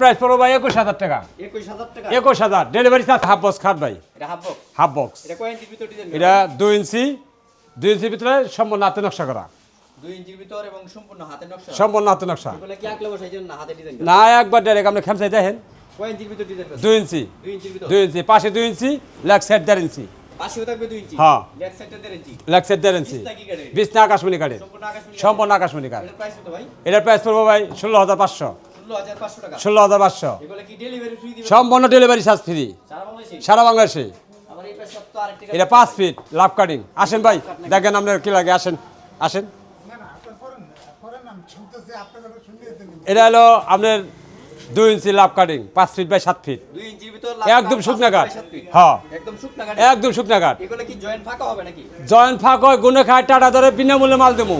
Price পড়ো ভাই একুশ হাজার টাকা। একুশ হাজার ডেলিভারি চার্জ হাফ বক্স খাট ভাই। এটা হাফ বক্স হাফ বক্স এটা কয় ইঞ্চির ভিতর ডিজাইন এটা দুই ইঞ্চি। দুই ইঞ্চির ভিতরে সম্পূর্ণ হাতে নকশা করা। সম্পূর্ণ হাতে নকশা? সম্পূর্ণ হাতে নকশা। এগুলো কি আকলে বসাই না হাতে ডিজাইন না একবার ডাইরেক্ট আপনি খেমসাই দেখেন। দুই ইঞ্চি। দুই ইঞ্চি। পাশে দুই ইঞ্চি লেগ সাইড দেড় ইঞ্চি। হ্যাঁ। লেগ সাইডে দেড় ইঞ্চি। বিছনা আকাশমণি কাঠের। সম্পূর্ণ আকাশমণি কাঠ। এটার প্রাইস পড়ব ভাই ষোলো হাজার পাঁচশো। ষোলো হাজার পাঁচশো সম্পূর্ণ ডেলিভারি চার্জ ফ্রি সারা বাংলাদেশে। এটা পাঁচ ফিট লাভ কাটিং আসেন ভাই দেখেন আপনার কি লাগে আসেন। আসেন। না না আপনার করেন না করেন আমি শুনতেছি আপনার কথা শুনিয়ে দেন এটা হলো আপনার দুই ইঞ্চি লাভ কাটিং পাঁচ ফিট বাই সাত ফিট দুই ইঞ্চির ভিতর একদম শুকনা কাঠ হ্যাঁ। একদম শুকনা কাঠ একদম শুকনা কাঠ এগুলো কি জয়েন্ট ফাঁকা হবে নাকি? জয়েন্ট ফাঁক হয় গুনে খায় টাটা ধরে বিনামূল্যে মাল দেবো।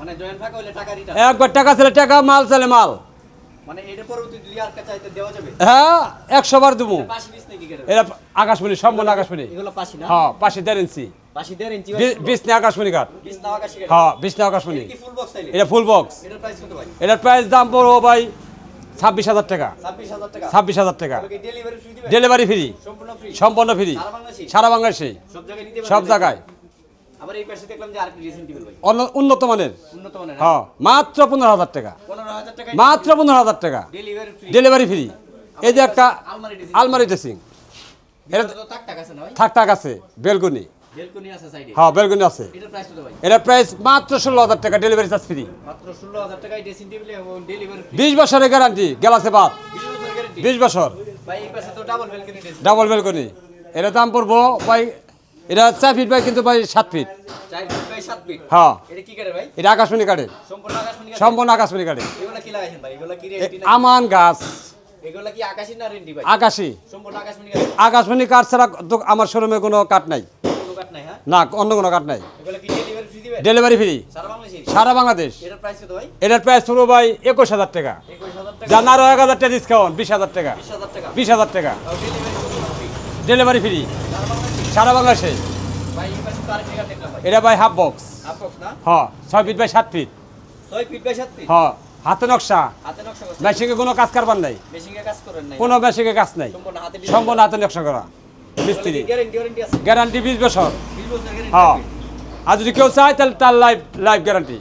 মানে জয়েন্ট ফাঁকা হলে টাকা রিটার্ন একবার টাকা ছেলে টাকা মাল চলে মাল। হ্যাঁ একশো বার দেবো। এটা আকাশমণি সম্পূর্ণ আকাশমণি। এগুলো হ্যাঁ পাশে দেড় ইঞ্চি। আকাশমণি কাঠ হ্যাঁ আকাশমণি। এটা ফুল বক্স এটার প্রাইস দাম পড়ব ভাই ছাব্বিশ হাজার টাকা। ছাব্বিশ হাজার টাকা। ডেলিভারি ফ্রি ফ্রি সম্পূর্ণ ফ্রি সারা বাংলাদেশে সব জায়গায়। আবার এই পাশে দেখলাম যে আর কি রিসেন্ট ভাই। উন্নত মানের? উন্নত মানের হ্যাঁ। মাত্র পনেরো হাজার টাকা। পনেরো হাজার টাকা মাত্র পনেরো হাজার টাকা। ডেলিভারি ফ্রি ডেলিভারি ফ্রি এই যে একটা আলমারি আলমারি ড্রেসিং এটা তো টাক টাক আছে না ভাই? থাক থাক আছে বেলকুনি। বেলকনি আছে সাইডে। হ্যাঁ বেলকুনি আছে। এটার প্রাইস কত ভাই? প্রাইস মাত্র হাজার টাকা ডেলিভারি চার্জ ফ্রি মাত্র ষোলো হাজার টাকায় ড্রেসিং টেবিল এবং ডেলিভারি ফ্রি বিশ বছরের গ্যারান্টি গ্যালাসে বাদ বিশ বছর গ্যারান্টি বিশ বছর। ভাই এই পাশে তো ডাবল বেলকনি ডাবল বেলকুনি এটা দাম পড়ব ভাই এটা চার ফিট বাই কিন্তু ভাই সাত ফিট হ্যাঁ। এটা কি কাটে ভাই? এটা আকাশমণি কাঠে সম্পূর্ণ আকাশমণি কাঠে ভাই? আমান গাছ। আকাশী ভাই? আকাশমণি কাঠ ছাড়া তো আমার শোরুমে কোনো কাঠ নাই। নাই হ্যাঁ? না অন্য কোনো কাঠ নাই। ডেলিভারি ফ্রি সারা বাংলাদেশ? এটার প্রাইস ভাই? ভাই একুশ হাজার টাকা। জান আরও এক হাজার টাকা ডিসকাউন্ট বিশ হাজার টাকা। বিশ হাজার টাকা। ডেলিভারি ফ্রি সারা বাংলাদেশে। তো এটা ভাই হাফ বক্স। হ্যাঁ ছয় ফিট বাই সাত ফিট। ছয় ফিট বাই সাত ফিট? হ্যাঁ হাতে নকশা। মেশিনে কোনো কাজ কারবার নাই। কোনো মেশিনে কাজ নাই। সম্পূর্ণ হাতে নকশা করা। মিস্ত্রি। গ্যারান্টি বিশ বছর। হ্যাঁ। আর যদি কেউ চায় তাহলে তার life life guarantee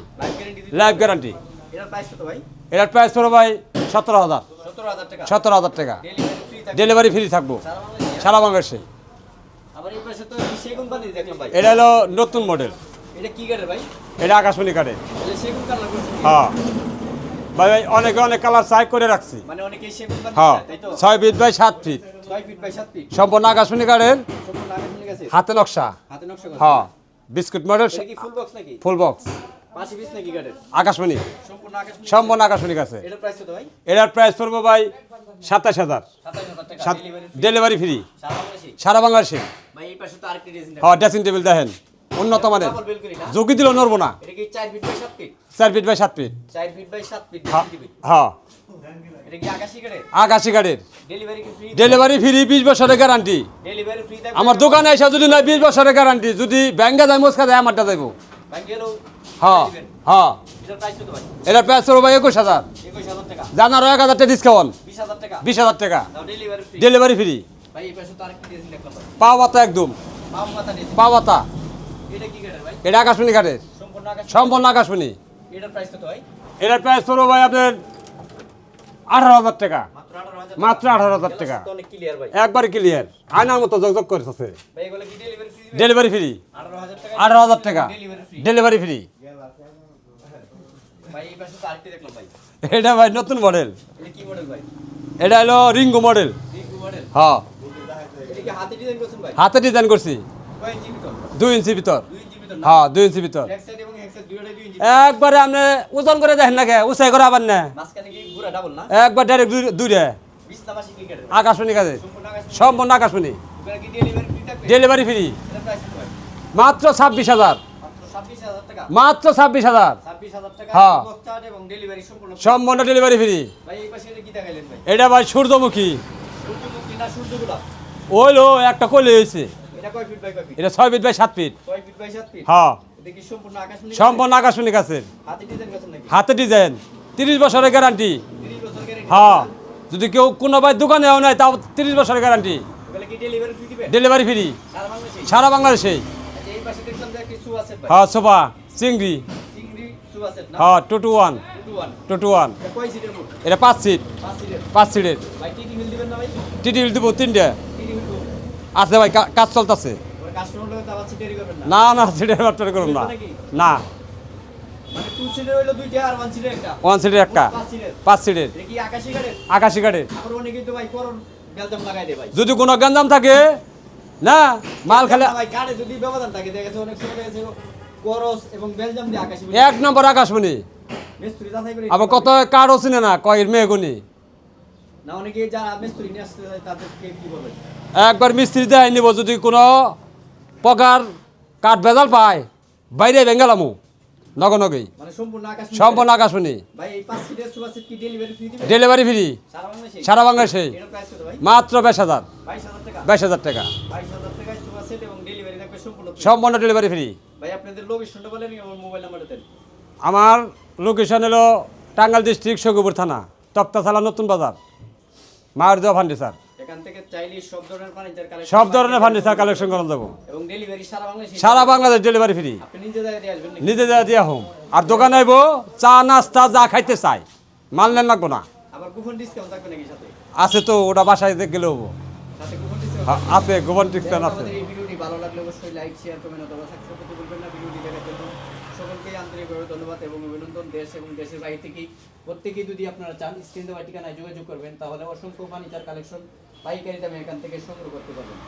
life guarantee এটার প্রাইস কত ভাই? পড়ো ভাই সতেরো হাজার। সতেরো হাজার টাকা। ডেলিভারি ফ্রি থাকব। সারা বাংলাদেশে। এটা হলো নতুন মডেল এটা কি ভাই? এটা আকাশমণি করছে হ্যাঁ। ভাই ভাই অনেকে অনেক কালার চাই করে রাখছি। মানে হ্যাঁ। ছয় ফিট বাই সাত ফিট ছয় ফিট বাই সাত ফিট সম্পূর্ণ আকাশমণি গেছে হাতে নকশা। হাতে নকশা হ্যাঁ। বিস্কুট মডেল ফুল বক্স নাকি? ফুল বক্স আকাশমণি। সম্পূর্ণ আকাশমণি কাছে এটার প্রাইস পড়ব ভাই সাতাশ হাজার। ডেলিভারি ফ্রি সারা বাংলাদেশে। ভাই এই পাশে তো আরেকটি ড্রেসিং হ্যাঁ ড্রেসিং টেবিল দেখেন। উন্নত মানের। না। দিল নড়বো না। এটা কি চার ফিট বাই সাত ফিট চার ফিট বাই সাত ফিট চার ফিট বাই সাত ফিট হ্যাঁ ডেলিভারি দিবে হ্যাঁ। এটা কি আকাশি কাঠের আকাশি গাড়ির। ডেলিভারি কি ফ্রি ডেলিভারি ফ্রি বিশ বছরের গ্যারান্টি ডেলিভারি ফ্রি থাকবে আমার দোকানে এসে যদি নয় বিশ বছরের গ্যারান্টি যদি ব্যাংকে যায় মোসকা যায় আমারটা যাইব হ্যাঁ। হ্যাঁ। এটার প্রাইস ভাই? হাজার। টাকা। জানার এক হাজার টাকা? ডিসকাউন্ট বিশ হাজার টাকা। টাকা ডেলিভারি ফ্রি ডেলিভারি ফ্রি ভাই এই পাশে তো আরেকটি ড্রেসিং দেখলাম। ভাই পাও পাতা একদম পাও পাতা এটা কি কাঠের এটা সম্পূর্ণ আকাশমণি। এটার প্রাইস ভাই? পড়ব ভাই আপনার আঠারো হাজার টাকা। মাত্র আঠারো হাজার টাকা। অনেক ক্লিয়ার আয়নার মতো যোগাযোগ করেছে ভাই ডেলিভারি ফ্রি আঠারো হাজার টাকা। ডেলিভারি ফ্রি এটা ভাই নতুন মডেল এটা হলো রিঙ্গু মডেল হ্যাঁ। হাতে ডিজাইন করছেন ভাই? হাতে ডিজাইন করছি। কয় ইঞ্চি ভিতর? দুই ইঞ্চি ভিতর। হ্যাঁ দুই ইঞ্চি ভিতর। একবারে আপনি ওজন করে দেখেন না কে? উঁচাই করে আবার না। একবার ডাইরেক্ট দুইটা। আকাশমণি কাজে। সম্পূর্ণ আকাশ আকাশমণি। ডেলিভারি ফ্রি মাত্র ছাব্বিশ হাজার। মাত্র ছাব্বিশ হাজার হ্যাঁ। এবং ডেলিভারি সম্পূর্ণ সম্পূর্ণ ডেলিভারি ফ্রি ভাই এই পাশে এটা কি দেখাইলেন ভাই? এটা ভাই সূর্যমুখী। ওইলো একটা কলে হয়েছে এটা ছয় ফিট বাই সাত ফিট। হ্যাঁ। সম্পূর্ণ আকাশ সম্পূর্ণ আকাশমণি গাছের। হাতে ডিজাইন তিরিশ বছরের গ্যারান্টি। হ্যাঁ। যদি কেউ কোনো ভাই দোকানেও নেয় তাও তিরিশ বছরের গ্যারান্টি। ডেলিভারি ফ্রি সারা বাংলাদেশে আচ্ছা আছে হ্যাঁ সোফা চিংড়ি। হ্যাঁ two two one two one two two one এটা পাঁচ সিট পাঁচ সিটের টিটি টিটি দেবো তিনটে। আছে ভাই কাজ চলতেছে। না। না সিটের বাট্টার করুন না। না। মানে ওয়ান সিটের একটা। ওয়ান সিটের একটা। পাঁচ সিটের আকাশি গাড়ির যদি কোনো গঞ্জাম থাকে না মাল খালে এক নম্বর আকাশমণি। আবার কত কার্ডও চিনে না কয়ের মেয়েগুনি না অনেকে যারা মিস্ত্রি নিয়ে আসতে তাদেরকে কি বলবেন একবার মিস্ত্রি দেয় নিব যদি কোনো পকার কাঠ ভেজাল পায় বাইরে বেঙ্গালামু নগনগেই। মানে সম্পূর্ণ আকাশ সম্পূর্ণ আকাশমণি ডেলিভারি ফ্রি সারা বাংলাদেশে মাত্র বাইশ হাজার। বাইশ হাজার টাকা? সম্পূর্ণ ডেলিভারি ফ্রি আমার লোকেশন হলো টাঙ্গাইল ডিস্ট্রিক্ট সগুপুর থানা তপ্তাশালা নতুন বাজার মায়ের দেওয়া ফার্নিচার। এখান থেকে চাইলে সব ধরনের ফার্নিচার কালেকশন সব ধরনের ফার্নিচার কালেকশন করে এবং ডেলিভারি সারা বাংলাদেশে সারা বাংলাদেশ ডেলিভারি ফ্রি আপনি নিজে দিয়ে আসবেন নিজে যা দিয়া হোম আর দোকানে আইব চা নাস্তা যা খাইতে চাই মাল নেন লাগবো না। আবার কুপন ডিসকাউন্ট থাকবে নাকি সাথে? আছে তো ওটা বাসায় দেখে গেলেও হব। সাথে কুপন ডিসকাউন্ট হ্যাঁ, আছে গোপন টিকটান আছে। এই ভিডিওটি ভালো লাগলে অবশ্যই লাইক শেয়ার কমেন্ট অথবা সাবস্ক্রাইব করতে ভুলবেন না। ভিডিওটি দেখার জন্য সকলকে আন্তরিকভাবে ধন্যবাদ এবং অভিনন্দন। দেশ এবং দেশের বাইরে থেকেই প্রত্যেকেই যদি আপনারা চান স্ক্রিন দেওয়া ঠিকানায় যোগাযোগ করবেন তাহলে অসংখ্য ফার্নিচার কালেকশন পাইকারি দামে এখান থেকে সংগ্রহ করতে পারবেন।